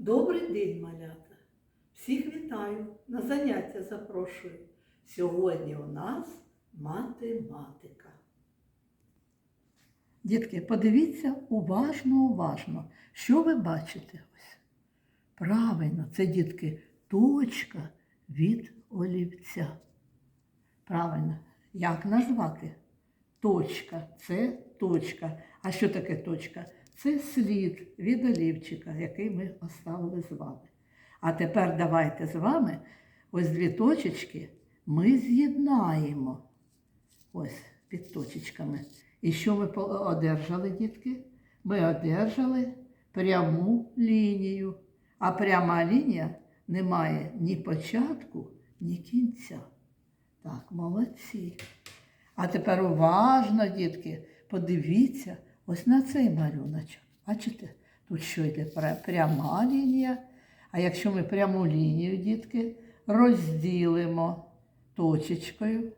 Добрий день, малята! Всіх вітаю, на заняття запрошую. Сьогодні у нас математика. Дітки, подивіться уважно, уважно, що ви бачите ось. Правильно, це дітки точка від олівця. Правильно, як назвати? Точка це точка. А що таке точка? Це слід від олівчика, який ми оставили з вами. А тепер давайте з вами ось дві точечки ми з'єднаємо. Ось під точечками. І що ми одержали, дітки? Ми одержали пряму лінію. А пряма лінія не має ні початку, ні кінця. Так, молодці. А тепер уважно, дітки, подивіться ось на цей малюночок. Бачите, тут що йде пряма лінія. А якщо ми пряму лінію, дітки, розділимо точечкою,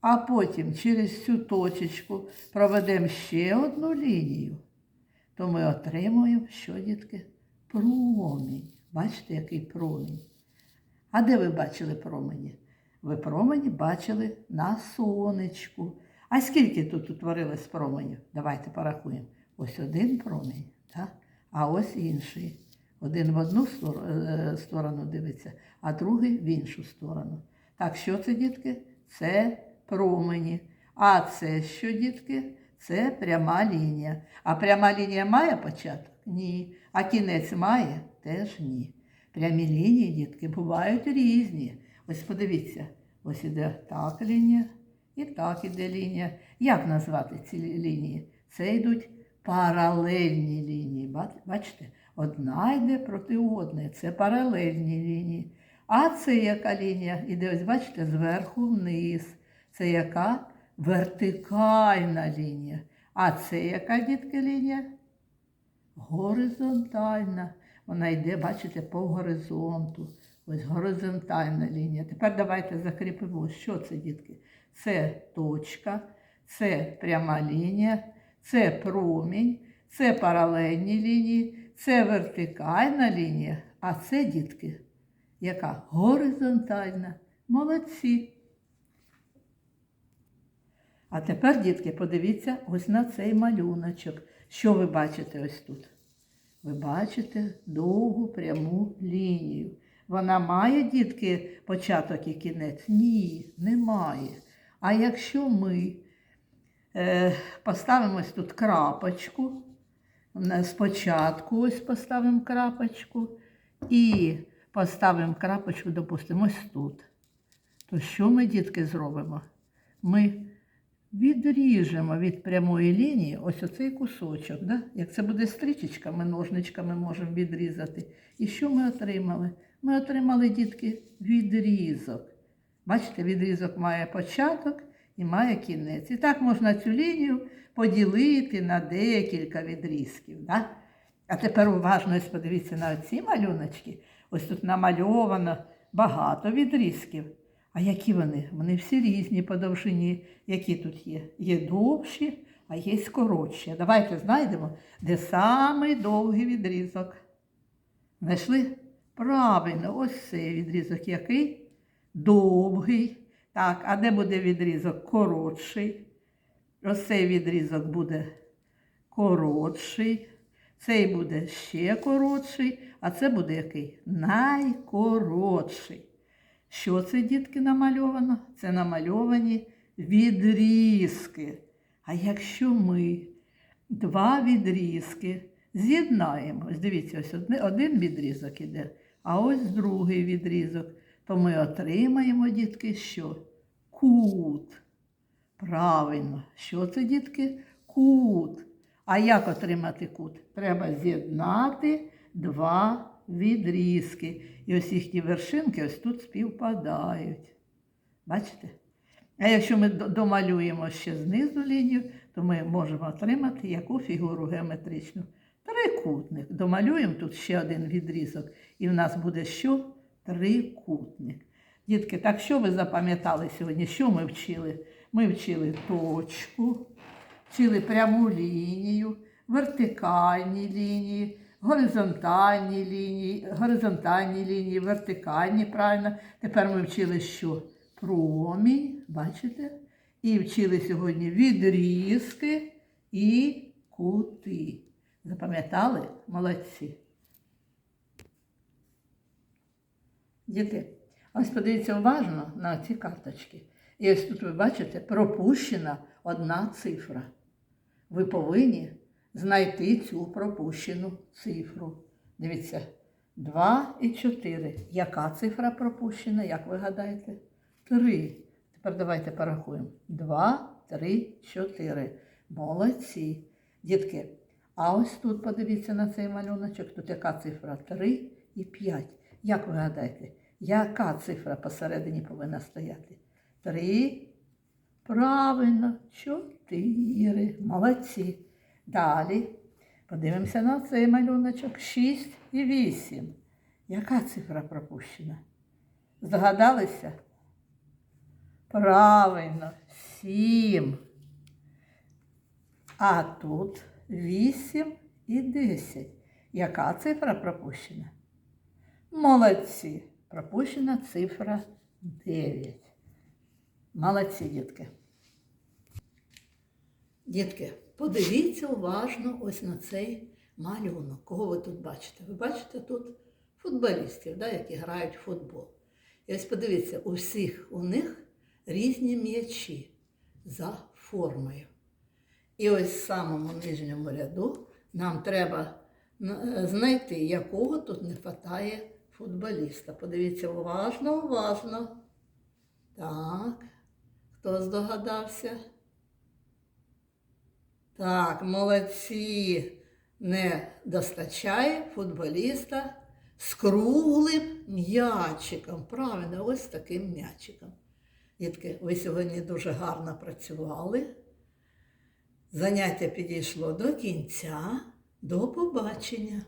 а потім через цю точечку проведемо ще одну лінію, то ми отримуємо, що, дітки? Промінь. Бачите, який промінь? А де ви бачили промені? Ви промені бачили на сонечку. А скільки тут утворилось променів? Давайте порахуємо. Ось один промінь, так? а ось інший. Один в одну е, сторону дивиться, а другий в іншу сторону. Так, що це, дітки? Це промені. А це що, дітки? Це пряма лінія. А пряма лінія має початок? Ні. А кінець має? Теж ні. Прямі лінії, дітки, бувають різні. Ось подивіться, ось іде так лінія і так іде лінія. Як назвати ці лінії? Це йдуть паралельні лінії. Бачите, одна йде проти одної. Це паралельні лінії. А це яка лінія? Іде, ось бачите, зверху вниз. Це яка вертикальна лінія. А це яка дітки лінія? Горизонтальна. Вона йде, бачите, по горизонту. Ось горизонтальна лінія. Тепер давайте закріпимо, що це, дітки? Це точка, це пряма лінія, це промінь, це паралельні лінії, це вертикальна лінія, а це, дітки, яка горизонтальна. Молодці. А тепер, дітки, подивіться ось на цей малюночок. Що ви бачите ось тут? Ви бачите довгу пряму лінію. Вона має, дітки, початок і кінець? Ні, немає. А якщо ми е, поставимо тут крапочку, спочатку ось поставимо крапочку і поставимо крапочку, допустимо, ось тут, то що ми, дітки, зробимо? Ми відріжемо від прямої лінії ось оцей кусочок. Да? Як це буде стрічечка, ми ножничками можемо відрізати. І що ми отримали? Ми отримали, дітки, відрізок. Бачите, відрізок має початок і має кінець. І так можна цю лінію поділити на декілька відрізків. Да? А тепер уважно подивіться на ці малюночки. Ось тут намальовано багато відрізків. А які вони? Вони всі різні по довжині. Які тут є? Є довші, а є коротші. Давайте знайдемо, де самий довгий відрізок. Знайшли? Правильно, ось цей відрізок який? Довгий. Так, а де буде відрізок коротший? Ось цей відрізок буде коротший. Цей буде ще коротший, а це буде який? Найкоротший. Що це, дітки, намальовано? Це намальовані відрізки. А якщо ми два відрізки з'єднаємо, дивіться, ось один відрізок іде, а ось другий відрізок, то ми отримаємо, дітки, що? Кут. Правильно, що це, дітки? Кут. А як отримати кут? Треба з'єднати два відрізки. І ось їхні вершинки ось тут співпадають. Бачите? А якщо ми домалюємо ще знизу лінію, то ми можемо отримати яку фігуру геометричну? Трикутник. Домалюємо тут ще один відрізок, і в нас буде що? Трикутник. Дітки, так що ви запам'ятали сьогодні? Що ми вчили? Ми вчили точку, вчили пряму лінію, вертикальні лінії, горизонтальні лінії, горизонтальні лінії, вертикальні, правильно. Тепер ми вчили, що промінь, бачите? І вчили сьогодні відрізки і кути. Запам'ятали? Молодці. Діти, ось подивіться уважно на ці карточки. І ось тут ви бачите пропущена одна цифра. Ви повинні знайти цю пропущену цифру. Дивіться, 2 і 4. Яка цифра пропущена, як ви гадаєте? 3. Тепер давайте порахуємо. 2, 3, 4. Молодці. Дітки, а ось тут подивіться на цей малюночок. Тут яка цифра? 3 і 5. Як ви гадаєте, яка цифра посередині повинна стояти? 3. Правильно, 4. Молодці. Далі подивимося на цей малюночок. 6 і 8. Яка цифра пропущена? Здогадалися? Правильно, 7. А тут 8 і 10. Яка цифра пропущена? Молодці. Пропущена цифра 9. Молодці, дітки. Дітки, подивіться уважно ось на цей малюнок. Кого ви тут бачите? Ви бачите тут футболістів, да, які грають в футбол. І ось подивіться, у всіх у них різні м'ячі за формою. І ось в самому нижньому ряду нам треба е, знайти, якого тут не вистачає футболіста. Подивіться уважно, уважно. Так, хто здогадався? Так, молодці. Не достачає футболіста з круглим м'ячиком. Правильно, ось таким м'ячиком. Дітки, ви сьогодні дуже гарно працювали. Заняття підійшло до кінця. До побачення!